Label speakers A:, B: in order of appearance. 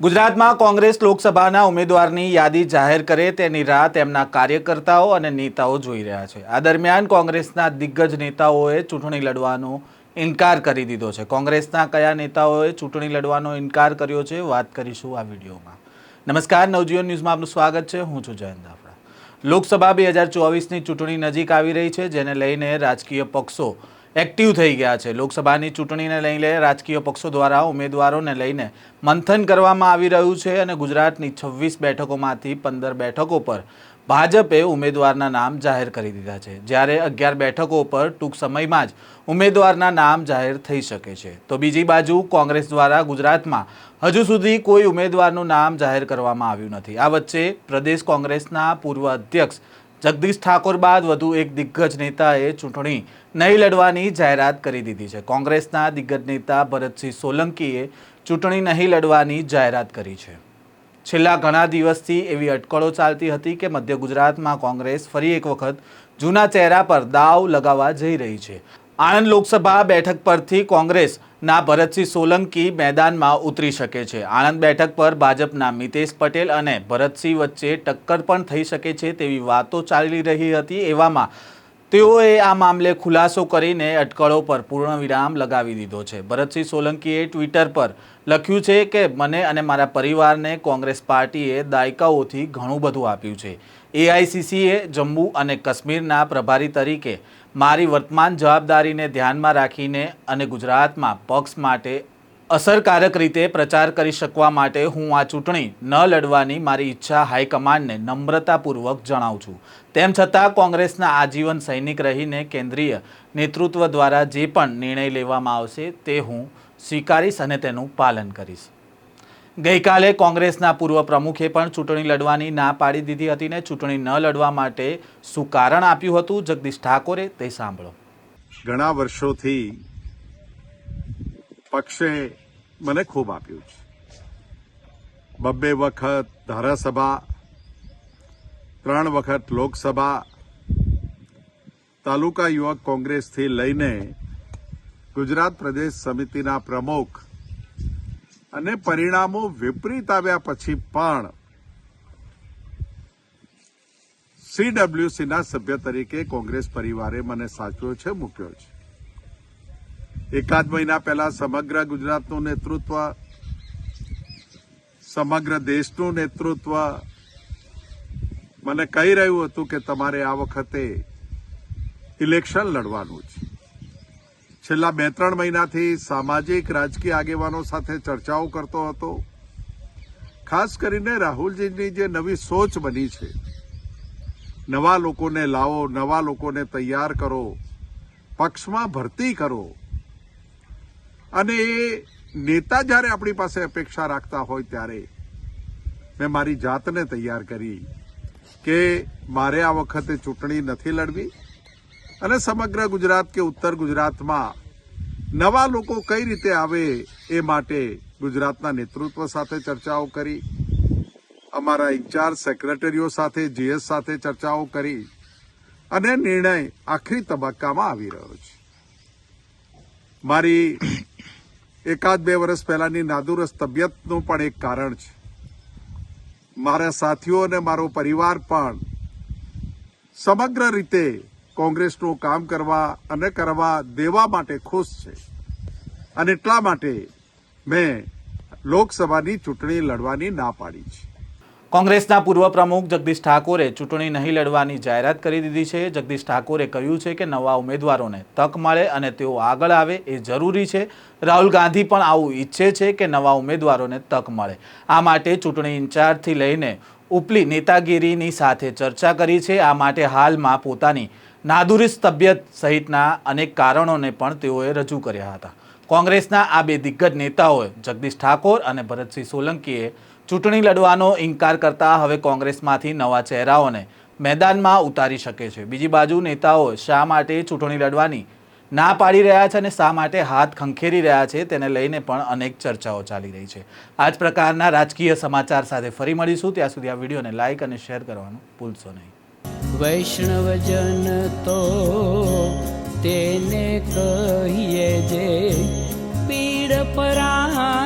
A: ગુજરાતમાં કોંગ્રેસ લોકસભાના ઉમેદવારની યાદી જાહેર કરે તેની રાહ તેમના કાર્યકર્તાઓ અને નેતાઓ જોઈ રહ્યા છે. આ દરમિયાન કોંગ્રેસના દિગ્ગજ નેતાઓએ ચૂંટણી લડવાનો ઇનકાર કરી દીધો છે. કોંગ્રેસના કયા નેતાઓએ ચૂંટણી લડવાનો ઇનકાર કર્યો છે વાત કરીશું આ વિડીયોમાં. નમસ્કાર, નવજીવન ન્યૂઝમાં આપનું સ્વાગત છે. હું છું જયંત દાફડા લોકસભા બે હજાર ચોવીસની ચૂંટણી નજીક આવી રહી છે, જેને લઈને રાજકીય પક્ષો એક્ટિવ થઈ ગયા છે. લોકસભાની ચૂંટણીને લઈને રાજકીય પક્ષો દ્વારા ઉમેદવારોને લઈને મંથન કરવામાં આવી રહ્યું છે અને ગુજરાતની છવ્વીસ બેઠકોમાંથી પંદર બેઠકો પર ભાજપે ઉમેદવારના નામ જાહેર કરી દીધા છે. જ્યારે અગિયાર બેઠકો પર ટૂંક સમયમાં જ ઉમેદવારના નામ જાહેર થઈ શકે છે. તો બીજી બાજુ કોંગ્રેસ દ્વારા ગુજરાતમાં હજુ સુધી કોઈ ઉમેદવારનું નામ જાહેર કરવામાં આવ્યું નથી. આ વચ્ચે પ્રદેશ કોંગ્રેસના પૂર્વ અધ્યક્ષ જગદીશ ઠાકોર બાદ વધુ એક દિગ્ગજ નેતાએ ચૂંટણી નહીં લડવાની જાહેરાત કરી દીધી છે. કોંગ્રેસના દિગ્ગજ નેતા ભરતસિંહ સોલંકીએ ચૂંટણી નહીં લડવાની જાહેરાત કરી છે. છેલ્લા ઘણા દિવસથી એવી અટકળો ચાલતી હતી કે મધ્ય ગુજરાતમાં કોંગ્રેસ ફરી એક વખત જૂના ચહેરા પર દાવ લગાવવા જઈ રહી છે. આણંદ લોકસભા બેઠક પરથી કોંગ્રેસના ભરતસિંહ સોલંકી મેદાનમાં ઉતરી શકે છે. આણંદ બેઠક પર ભાજપના મિતેશ પટેલ અને ભરતસિંહ વચ્ચે ટક્કર પણ થઈ શકે છે તેવી વાતો ચાલી રહી હતી. એવામાં તેઓએ આ મામલે ખુલાસો કરીને અટકળો પર પૂર્ણ વિરામ લગાવી દીધો છે. ભરતસિંહ સોલંકીએ ટ્વિટર પર લખ્યું છે કે, મને અને મારા પરિવારને કોંગ્રેસ પાર્ટીએ દાયકાઓથી ઘણું બધું આપ્યું છે. એઆઈસીસીએ જમ્મુ અને કાશ્મીરના પ્રભારી તરીકે મારી વર્તમાન જવાબદારીને ધ્યાનમાં રાખીને અને ગુજરાતમાં પક્ષ માટે અસરકારક રીતે પ્રચાર કરી શકવા માટે હું આ ચૂંટણી ન લડવાની મારી ઈચ્છા હાઈકમાન્ડને નમ્રતાપૂર્વક જણાવું છું. તેમ છતાં કોંગ્રેસના આજીવન સૈનિક રહીને કેન્દ્રીય નેતૃત્વ દ્વારા જે પણ નિર્ણય લેવામાં આવશે તે હું સ્વીકારીશ અને તેનું પાલન કરીશ. ગઈકાલે કોંગ્રેસના પૂર્વ પ્રમુખે પણ ચૂંટણી લડવાની ના પાડી દીધી હતી ને ચૂંટણી ન લડવા માટે શું કારણ આપ્યું હતું? જગદીશ ઠાકોરે તે સાંભળો.
B: ઘણા વર્ષોથી પક્ષે મને ખૂબ આપ્યું છે. બબ્બે વખત ધારાસભા, ત્રણ વખત લોકસભા, તાલુકા યુવક કોંગ્રેસથી લઈને ગુજરાત પ્રદેશ સમિતિના પ્રમુખ અને પરિણામો વિપરીત આવ્યા પછી પણ સીડબ્લ્યુસીના સભ્ય તરીકે કોંગ્રેસ પરિવારે મને સાચવ્યો છે, મૂક્યો છે. એકાદ મહિના પહેલા સમગ્ર ગુજરાતનું નેતૃત્વ, સમગ્ર દેશનું નેતૃત્વ, મને કહી રહ્યું હતું કે તમારે આ વખતે ઇલેક્શન લડવાનું છે. છેલ્લા બે ત્રણ મહિનાથી સામાજિક, રાજકીય આગેવાનો સાથે ચર્ચાઓ કરતો હતો. ખાસ કરીને રાહુલજીની જે નવી સોચ બની છે, નવા લોકોને લાવો, નવા લોકોને તૈયાર કરો, પક્ષમાં ભરતી કરો અને એ નેતા જ્યારે આપણી પાસે અપેક્ષા રાખતા હોય ત્યારે મેં મારી જાતને તૈયાર કરી કે મારે આ વખતે ચૂંટણી નથી લડવી અને સમગ્ર ગુજરાત કે ઉત્તર ગુજરાતમાં નવા લોકો કઈ રીતે આવે એ માટે ગુજરાતના નેતૃત્વ સાથે ચર્ચાઓ કરી, અમારા ઇન્ચાર્જ સેક્રેટરીઓ સાથે, જીએસ સાથે ચર્ચાઓ કરી અને નિર્ણય આખરી તબક્કામાં આવી રહ્યો છે. મારી એકાદ બે વર્ષ પહેલાની નાદુરસ્ત તબિયતનું પણ એક કારણ છે. મારા સાથીઓ અને મારો પરિવાર પણ સમગ્ર રીતે કોંગ્રેસનું કામ કરવા અને કરવા દેવા માટે ખુશ છે. અને એટલા માટે મેં લોકસભાની ચૂંટણી લડવાની ના પાડી છે.
A: કોંગ્રેસના પૂર્વ પ્રમુખ જગદીશ ઠાકોરે ચૂંટણી નહીં લડવાની જાહેરાત કરી દીધી છે. જગદીશ ઠાકોરે કહ્યું છે કે નવા ઉમેદવારોને તક મળે અને તેઓ આગળ આવે એ જરૂરી છે. રાહુલ ગાંધી પણ આવું ઈચ્છે છે કે નવા ઉમેદવારોને તક મળે. આ માટે ચૂંટણી ઇન્ચાર્જથી લઈને ઉપલી નેતાગીરીની સાથે ચર્ચા કરી છે. આ માટે હાલમાં પોતાની નાદુરિસ્ત તબિયત સહિતના અનેક કારણોને પણ તેઓએ રજૂ કર્યા હતા. કોંગ્રેસના આ બે દિગ્ગજ નેતાઓએ જગદીશ ઠાકોર અને ભરતસિંહ સોલંકીએ ચૂંટણી લડવાનો ઇનકાર કરતા હવે કોંગ્રેસમાંથી નવા ચહેરાઓને મેદાનમાં ઉતારી શકે છે. બીજી બાજુ નેતાઓ શા માટે ચૂંટણી લડવાની ના પાડી રહ્યા છે અને શા માટે હાથ ખંખેરી રહ્યા છે તેને લઈને પણ અનેક ચર્ચાઓ ચાલી રહી છે. આ જ પ્રકારના રાજકીય સમાચાર સાથે ફરી મળીશું. ત્યાં સુધી આ વિડીયોને લાઇક અને શેર કરવાનું ભૂલશો નહીં.
C: વૈષ્ણવજન તો તેને કહીએ જે પીડ પરાઈ